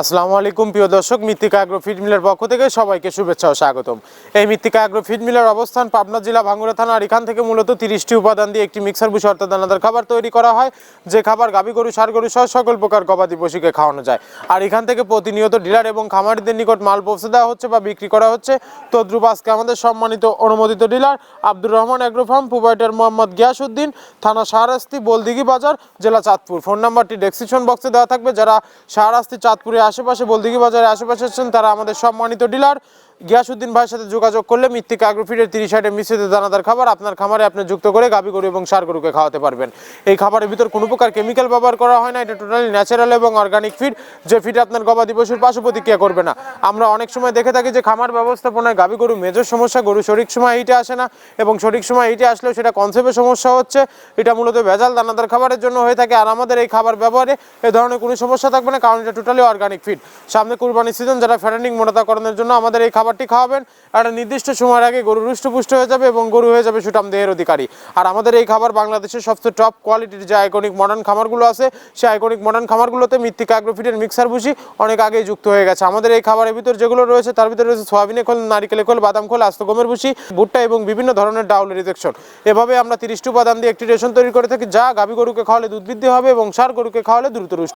আসসালামু আলাইকুম, প্রিয় দর্শক, মৃত্তিকা অ্যাগ্রো ফিড মিলের পক্ষ থেকে সবাইকে শুভেচ্ছা ও স্বাগতম। এই মৃত্তিকা অ্যাগ্রো ফিড মিলের অবস্থান পাবনা জেলা ভাঙ্গুড়া থানা, আর এখান থেকে মূলত তিরিশটি উপাদান দিয়ে একটি মিক্সার বুশ অর্থাৎ দানাদার খাবার তৈরি করা হয়, যে খাবার গাভী গরু, সার গরু সহ সকল প্রকার গবাদি পশুকে খাওয়ানো যায়। আর এখান থেকে প্রতিনিয়ত ডিলার এবং খামারিদের নিকট মাল পৌঁছে দেওয়া হচ্ছে বা বিক্রি করা হচ্ছে। তদ্রুপ আজকে আমাদের সম্মানিত অনুমোদিত dealer Abdur Rahman agro farm provider Mohammad Giasuddin, থানা শাহরাস্তি বলদিঘি বাজার, জেলা চাঁদপুর। ফোন নাম্বারটি ডেসক্রিপশন বক্সে দেওয়া থাকবে। যারা শাহরাস্তি চাঁদপুরের আশেপাশে বলদিঘি বাজারের আশেপাশে আছেন তারা আমাদের সম্মানিত ডিলার। গিয়াসউদ্দিন ভাইয়ের সাথে যোগাযোগ করলে মৃত্তিকা আগ্রোফিডের তিরিশ আইটেম মিশ্রিত দানাদার খাবার আপনার খামারে আপনি যুক্ত করে গাভী গরু এবং সার গরুকে খাওয়াতে পারবেন। এই খাবারের ভিতর কোনো প্রকার কেমিক্যাল ব্যবহার করা হয় না, এটা টোটালি ন্যাচারাল এবং অর্গানিক ফিড যে ফিড আপনার গবাদি পশুর পাশে প্রতিক্রিয়া করবে না। আমরা অনেক সময় দেখে থাকি যে খামার ব্যবস্থাপনায় গাভী গরু মেজর সমস্যা, গরু সঠিক সময় হিটে আসে না এবং সঠিক সময় হিটে আসলেও সেটা কনসেপ্টের সমস্যা হচ্ছে। এটা মূলত ভেজাল দানাদার খাবারের জন্য হয়ে থাকে আর আমাদের এই খাবার ব্যবহারে এ ধরনের কোনো সমস্যা থাকবে না, কারণ এটা টোটালি অর্গানিক ফিড সামনে কুরবানি সিজন যারা ফ্যাটেনিং মোটাতাকরণের জন্য আমাদের এই খাবারটি খাওয়াবেন। একটা নির্দিষ্ট সময়ের আগে গরু রুষ্টপুষ্ট হয়ে যাবে এবং গরু হয়ে যাবে সুটাম দেহের অধিকারী। আর আমাদের এই খাবার বাংলাদেশের সবচেয়ে টপ কোয়ালিটির যে আইকনিক মডার্ন খামারগুলো আছে, সেই আইকনিক মডার্ন খামারগুলোতে মৃত্তিকা অ্যাগ্রোফিটের মিক্সার ভুসি অনেক আগেই যুক্ত হয়ে গেছে। আমাদের এই খাবারের ভিতর যেগুলো রয়েছে, তার ভিতরে রয়েছে সোয়াবিনের খোল নারিকেলের খোল, বাদাম খোল, আস্ত গমের ভুসি ভুট্টা এবং বিভিন্ন ধরনের ডাউলের রিজেকশন এভাবে আমরা তিরিশটি উপাদান দিয়ে একটি রেশন তৈরি করে থাকি, যা গাভী গরুকে খাওয়ালে দুধ বৃদ্ধি হবে এবং সার গরুকে খাওয়ালে দ্রুত রুষ্ট